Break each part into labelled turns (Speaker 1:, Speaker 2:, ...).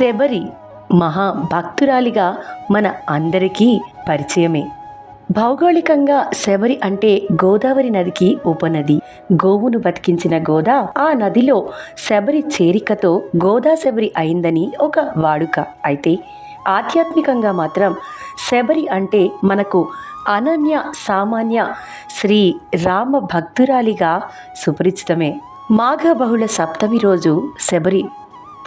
Speaker 1: శబరి మహా భక్తురాలిగా మన అందరికీ పరిచయమే. భౌగోళికంగా శబరి అంటే గోదావరి నదికి ఉపనది. గోవును బతికించిన గోదా ఆ నదిలో శబరి చేరికతో గోదా శబరి అయిందని ఒక వాడుక. అయితే ఆధ్యాత్మికంగా మాత్రం శబరి అంటే మనకు అనన్య సామాన్య శ్రీ రామ భక్తురాలిగా సుపరిచితమే. మాఘ బహుళ సప్తమి రోజు శబరి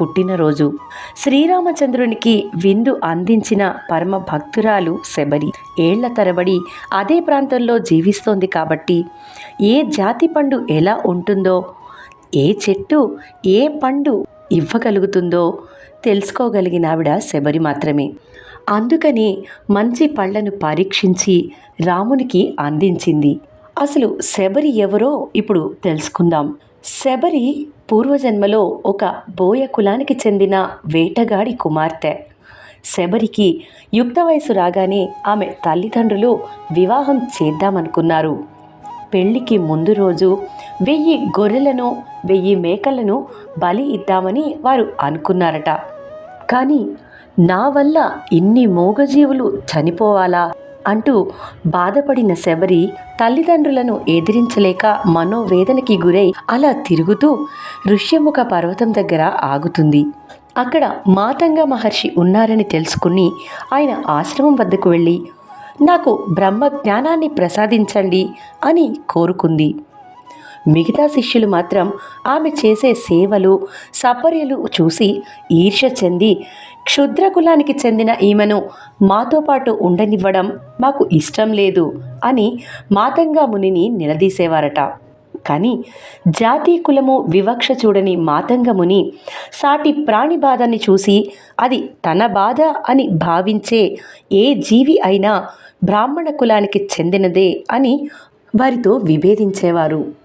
Speaker 1: పుట్టినరోజు. శ్రీరామచంద్రునికి విందు అందించిన పరమ భక్తురాలు శబరి. ఏళ్ళ తరబడి అదే ప్రాంతంలో జీవిస్తోంది కాబట్టి ఏ జాతి పండు ఎలా ఉంటుందో ఏ చెట్టు ఏ పండు ఇవ్వగలుగుతుందో తెలుసుకోగలిగిన ఆవిడ శబరి మాత్రమే. అందుకని మంచి పళ్ళను పరీక్షించి రామునికి అందించింది. అసలు శబరి ఎవరో ఇప్పుడు తెలుసుకుందాం. శబరి పూర్వజన్మలో ఒక బోయ కులానికి చెందిన వేటగాడి కుమార్తె. శబరికి యుక్త వయసు రాగానే ఆమె తల్లిదండ్రులు వివాహం చేద్దామనుకున్నారు. పెళ్ళికి ముందు రోజు వెయ్యి గొర్రెలను వెయ్యి మేకలను బలి ఇద్దామని వారు అనుకున్నారట. కానీ నా వల్ల ఇన్ని మూగజీవులు చనిపోవాలా? అంటూ బాధపడిన శబరి తల్లిదండ్రులను ఎదిరించలేక మనోవేదనకి గురై అలా తిరుగుతూ ఋష్యముఖ పర్వతం దగ్గర ఆగుతుంది. అక్కడ మాతంగ మహర్షి ఉన్నారని తెలుసుకుని ఆయన ఆశ్రమం వద్దకు వెళ్ళి నాకు బ్రహ్మ జ్ఞానాన్ని ప్రసాదించండి అని కోరుకుంది. మిగతా శిష్యులు మాత్రం ఆమె చేసే సేవలు సపర్యలు చూసి ఈర్ష్య చెంది క్షుద్ర కులానికి చెందిన ఈమెను మాతో పాటు ఉండనివ్వడం మాకు ఇష్టం లేదు అని మాతంగా మునిని నిలదీసేవారట. కానీ జాతి కులము వివక్ష చూడని మాతంగముని సాటి ప్రాణి బాధని చూసి అది తన బాధ అని భావించే ఏ జీవి అయినా బ్రాహ్మణ కులానికి చెందినదే అని వారితో విభేదించేవారు.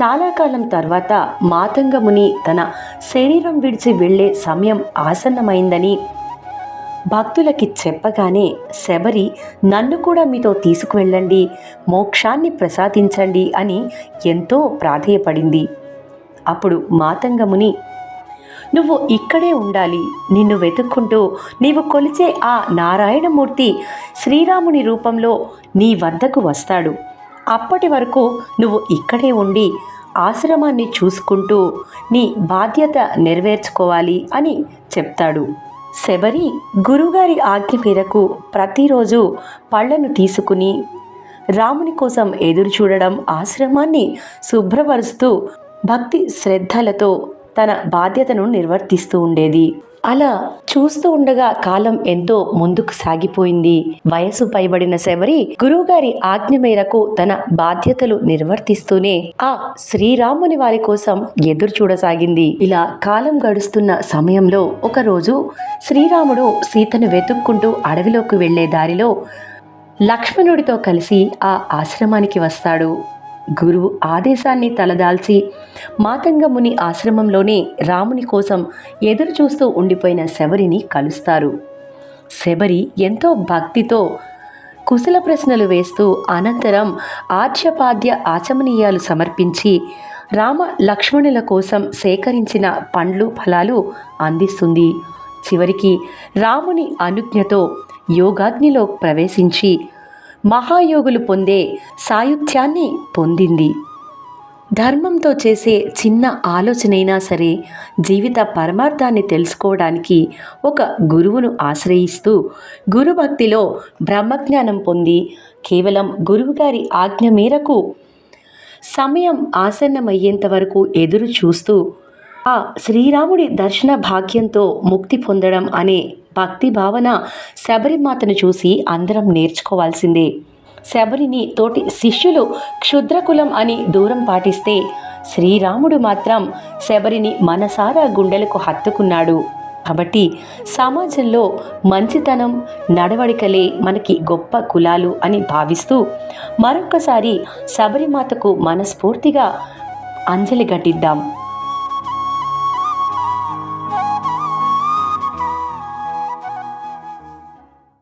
Speaker 1: చాలా కాలం తర్వాత మాతంగముని తన శరీరం విడిచి వెళ్ళే సమయం ఆసన్నమైందని భక్తులకి చెప్పగానే శబరి నన్ను కూడా మీతో తీసుకువెళ్ళండి మోక్షాన్ని ప్రసాదించండి అని ఎంతో ప్రాధేయపడింది. అప్పుడు మాతంగముని నువ్వు ఇక్కడే ఉండాలి నిన్ను వెతుక్కుంటూ నీవు కొలిచే ఆ నారాయణమూర్తి శ్రీరాముని రూపంలో నీ వద్దకు వస్తాడు. అప్పటి వరకు నువ్వు ఇక్కడే ఉండి ఆశ్రమాన్ని చూసుకుంటూ నీ బాధ్యత నెరవేర్చుకోవాలి అని చెప్తాడు. శబరి గురుగారి ఆజ్ఞ మేరకు ప్రతిరోజు పళ్ళను తీసుకుని రాముని కోసం ఎదురు చూడడం ఆశ్రమాన్ని శుభ్రపరుస్తూ భక్తి శ్రద్ధలతో తన బాధ్యతను నిర్వర్తిస్తూ ఉండేది. అలా చూస్తూ ఉండగా కాలం ఎంతో ముందుకు సాగిపోయింది. వయసు పైబడిన శబరి గురువుగారి ఆజ్ఞ మేరకు తన బాధ్యతలు నిర్వర్తిస్తూనే ఆ శ్రీరాముని వారి కోసం ఎదురు చూడసాగింది. ఇలా కాలం గడుస్తున్న సమయంలో ఒకరోజు శ్రీరాముడు సీతను వెతుక్కుంటూ అడవిలోకి వెళ్ళే దారిలో లక్ష్మణుడితో కలిసి ఆ ఆశ్రమానికి వస్తాడు. గురువు ఆదేశాన్ని తలదాల్చి మాతంగముని ఆశ్రమంలోనే రాముని కోసం ఎదురు చూస్తూ ఉండిపోయిన శబరిని కలుస్తారు. శబరి ఎంతో భక్తితో కుశల ప్రశ్నలు వేస్తూ అనంతరం ఆర్యపాద్య ఆచమనీయాలు సమర్పించి రామ లక్ష్మణుల కోసం సేకరించిన పండ్లు ఫలాలు అందిస్తుంది. చివరికి రాముని అనుజ్ఞతో యోగాగ్నిలో ప్రవేశించి మహాయోగులు పొందే సాయుధ్యాన్ని పొందింది. ధర్మంతో చేసే చిన్న ఆలోచనైనా సరే జీవిత పరమార్థాన్ని తెలుసుకోవడానికి ఒక గురువును ఆశ్రయిస్తూ గురుభక్తిలో బ్రహ్మజ్ఞానం పొంది కేవలం గురువుగారి ఆజ్ఞ మేరకు సమయం ఆసన్నమయ్యేంత వరకు ఎదురు చూస్తూ ఆ శ్రీరాముడి దర్శన భాగ్యంతో ముక్తి పొందడం అనే భక్తి భావన శబరిమాతను చూసి అందరం నేర్చుకోవాల్సిందే. శబరిని తోటి శిష్యులు క్షుద్రకులం అని దూరం పాటిస్తే శ్రీరాముడు మాత్రం శబరిని మనసారా గుండెలకు హత్తుకున్నాడు. కాబట్టి సమాజంలో మంచితనం నడవడికలే మనకి గొప్ప కులాలు అని భావిస్తూ మరొకసారి శబరిమాతకు మనస్ఫూర్తిగా అంజలి ఘటిద్దాం.